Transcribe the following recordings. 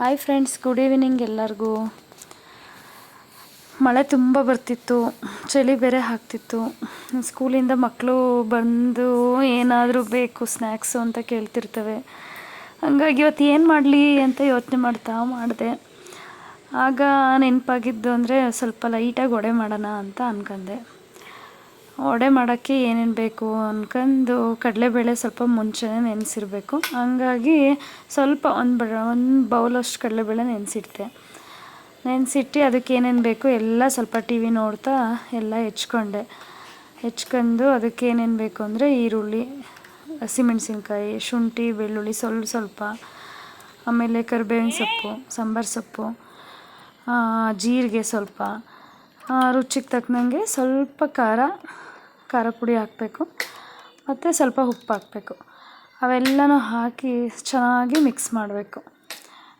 Hi friends good evening ಎಲ್ಲರಿಗೂ. ಮಳೆ ತುಂಬ ಬರ್ತಿತ್ತು, ಚಳಿ ಬೇರೆ ಹಾಕ್ತಿತ್ತು ಸ್ಕೂಲಿಂದ ಮಕ್ಕಳು ಬಂದು ಏನಾದರೂ ಬೇಕು ಸ್ನ್ಯಾಕ್ಸು ಅಂತ ಕೇಳ್ತಿರ್ತವೆ. ಹಂಗಾಗಿ ಇವತ್ತು ಏನು ಮಾಡಲಿ ಅಂತ ಯೋಚನೆ ಮಾಡ್ತಾ ಮಾಡಿದೆ. ಆಗ ನೆನಪಾಗಿದ್ದು ಅಂದರೆ ಸ್ವಲ್ಪ ಲೈಟಾಗಿ ಒಡೆ ಮಾಡೋಣ ಅಂತ ಅನ್ಕೊಂಡೆ. ವಡೆ ಮಾಡೋಕ್ಕೆ ಏನೇನು ಬೇಕು ಅನ್ಕೊಂಡು ಕಡಲೆಬೇಳೆ ಸ್ವಲ್ಪ ಮುಂಚೆನೇ ನೆನೆಸಿರ್ಬೇಕು. ಹಂಗಾಗಿ ಸ್ವಲ್ಪ ಒಂದು ಬ, ಒಂದು ಬೌಲಷ್ಟು ಕಡಲೆಬೇಳೆ ನೆನೆಸಿಡ್ತೆ ನೆನೆಸಿಟ್ಟು. ಅದಕ್ಕೆ ಏನೇನು ಬೇಕು ಎಲ್ಲ ಸ್ವಲ್ಪ ಟಿ ವಿ ನೋಡ್ತಾ ಎಲ್ಲ ಹೆಚ್ಕೊಂಡೆ. ಹೆಚ್ಕೊಂಡು ಅದಕ್ಕೆ ಏನೇನು ಬೇಕು ಅಂದರೆ ಈರುಳ್ಳಿ, ಹಸಿಮೆಣ್ಸಿನ್ಕಾಯಿ, ಶುಂಠಿ, ಬೆಳ್ಳುಳ್ಳಿ ಸ್ವಲ್ಪ ಸ್ವಲ್ಪ. ಆಮೇಲೆ ಕರಿಬೇವಿನ ಸೊಪ್ಪು, ಸಾಂಬಾರು ಸೊಪ್ಪು ಜೀರಿಗೆ ಸ್ವಲ್ಪ. ರುಚಿಗೆ ತಕ್ಕನಂಗೆ ಸ್ವಲ್ಪ ಖಾರ ಖಾರ ಪುಡಿ ಹಾಕಬೇಕು. ಮತ್ತು ಸ್ವಲ್ಪ ಉಪ್ಪು ಹಾಕಬೇಕು. ಅವೆಲ್ಲನೂ ಹಾಕಿ ಚೆನ್ನಾಗಿ ಮಿಕ್ಸ್ ಮಾಡಬೇಕು.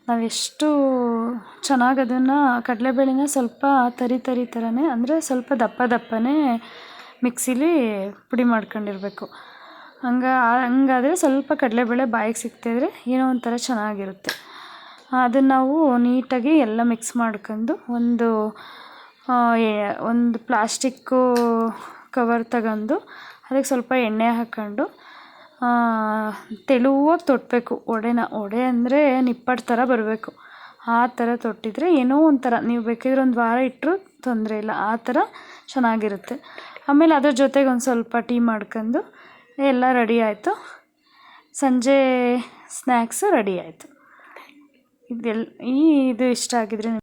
ನಾವೆಷ್ಟು ಚೆನ್ನಾಗಿ ಅದನ್ನು ಕಡಲೆಬೇಳೆನ ಸ್ವಲ್ಪ ತರಿ ತರಿ ಥರನೇ ಅಂದರೆ ಸ್ವಲ್ಪ ದಪ್ಪ ದಪ್ಪನೇ ಮಿಕ್ಸಿಲಿ ಪುಡಿ ಮಾಡ್ಕೊಂಡಿರಬೇಕು. ಹಂಗ, ಹಂಗಾದರೆ ಸ್ವಲ್ಪ ಕಡಲೆಬೇಳೆ ಬಾಯಿಗೆ ಸಿಗ್ತಿದ್ರೆ ಏನೋ ಒಂಥರ ಚೆನ್ನಾಗಿರುತ್ತೆ. ಅದನ್ನು ನಾವು ನೀಟಾಗಿ ಎಲ್ಲ ಮಿಕ್ಸ್ ಮಾಡ್ಕೊಂಡು ಒಂದು ಒಂದು ಪ್ಲಾಸ್ಟಿಕ್ಕು ಕವರ್ ತಗೊಂಡು ಅದಕ್ಕೆ ಸ್ವಲ್ಪ ಎಣ್ಣೆ ಹಾಕ್ಕೊಂಡು ತೆಳುವಾಗಿ ತೊಟ್ಟಬೇಕು ವಡೆನ ವಡೆ ಅಂದರೆ ನಿಪ್ಪಟ್ಟು ಥರ ಬರಬೇಕು. ಆ ಥರ ತೊಟ್ಟಿದ್ರೆ ಏನೋ ಒಂಥರ. ನೀವು ಬೇಕಿದ್ರೆ ಒಂದು ವಾರ ಇಟ್ಟರು ತೊಂದರೆ ಇಲ್ಲ. ಆ ಥರ ಚೆನ್ನಾಗಿರುತ್ತೆ. ಆಮೇಲೆ ಅದ್ರ ಜೊತೆಗೆ ಒಂದು ಸ್ವಲ್ಪ ಟೀ ಮಾಡ್ಕೊಂಡು ಎಲ್ಲ ರೆಡಿ ಆಯಿತು. ಸಂಜೆ ಸ್ನ್ಯಾಕ್ಸು ರೆಡಿ ಆಯಿತು. ಇದೆಲ್ಲ ಈ ಇದು ಇಷ್ಟ ಆಗಿದ್ರೆ